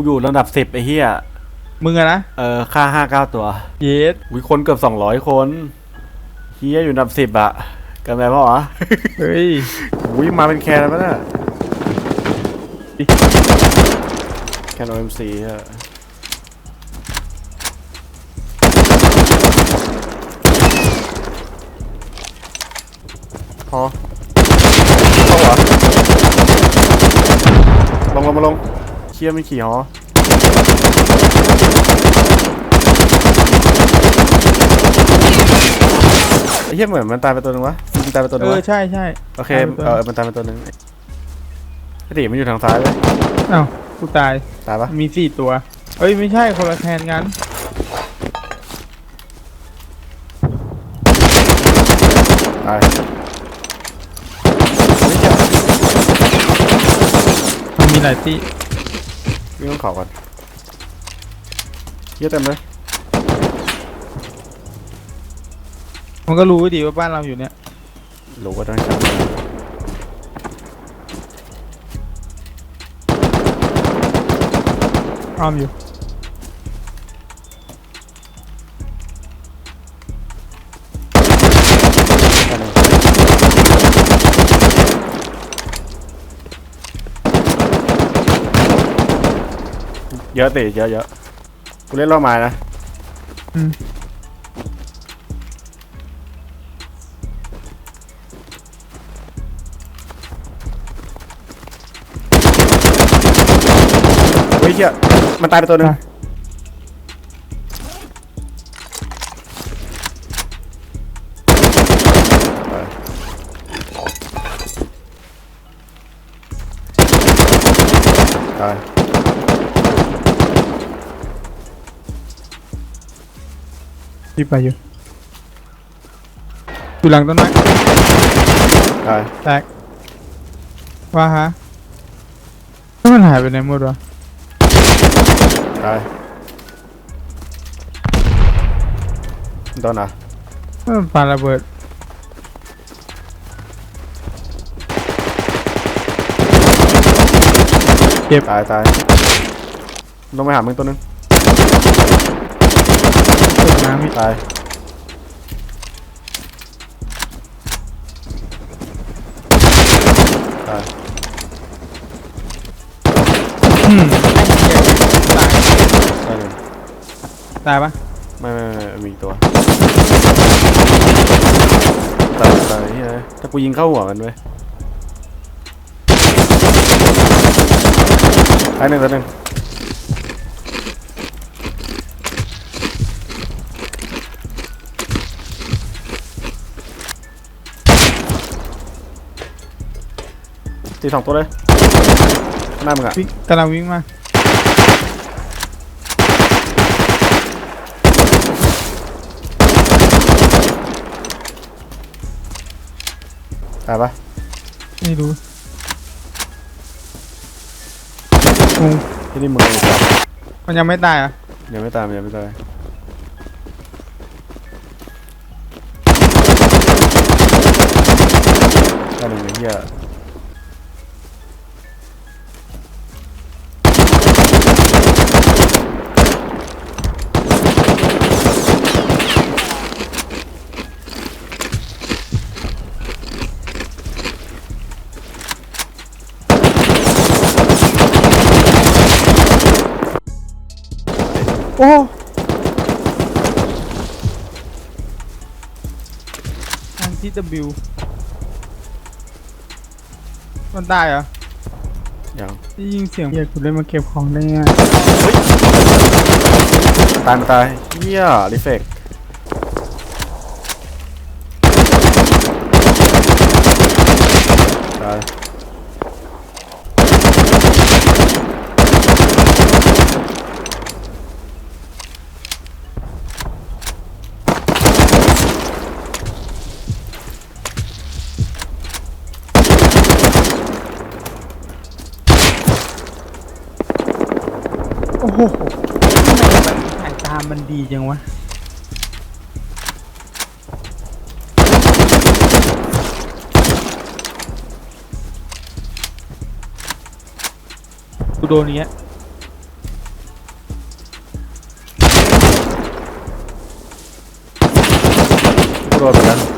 กูอยู่ระดับสิบไอ้เหี้ยมึงอะนะเออค่าห้าเก้าตัวเยสวิคนเกือบสองร้อยคนเฮียอยู่อันดับสิบอะเกินไปเปล่าวะเฮ้ยวิมาเป็นแคนแล้วปะเนี่ยแคนโอเอ็มซีอะพอเข้าเหรอลงลงมาลง เชี่ยไม่ขี่หอไอ้เหี้ยเหมือนมันตายไปตัวหนึงวะมันตายไปตัวหนึเองอวะใช่ใช่โอเคตายไปตัวเออมันตายไปตัวหนึงไอ้ตีมันอยู่ทางซ้ายเลยอ้าวกูตายตายปะมีสี่ตัว เอ้ยไม่ใช่คนละแคนกันตายมันมีหลายที่ วิ่งต้องเขาก่อนเยอะเต็มเลยมันก็รู้ดีว่าบ้านเราอยู่เนี่ยรู้ว่าต้องจับอ้อมอยู่ เยอะตีเยอะเยอะกูเล่นรอบไม้นะอืมเฮ้ยเชี่ยมันตายไปตัวหนึงตาย ที่ไปอยู่อยู่หลังต้นไม้ตายแตกว่าฮะแล้วมันหายไปไหนหมดวะตายโดนอะมันปาระเบิดตายตายลงไปหามึงตัวหนึง ตกน้ำอีกตายตายอืมตายหนึ่งตายปะไม่ไม่ไม่มีอีกตัวตายตายเฮ้ยถ้ากูยิงเข้าหัวมันเว้ยตายหนึ่งตายหนึ่ง ตีสองตัวเลยหน้ามึงอะวิ่งกำลังวิ่งมาตายปะไม่รู้งูที่นี่มึงเอาอีกแล้วมันยังไม่ตายอะยังไม่ตายมันยังไม่ตายตายหนึ่งไอ้เหี้ย โอ้ทางที่ W มันตายเหรอยังได้ยินเสียงเฮียกูเลยมาเก็บของได้ไงตายมาตายเหี้ยรีเฟกตาย โอ้โหสายตามันดีจังวะ กูโดนเนี้ยกูโดนไปแล้ว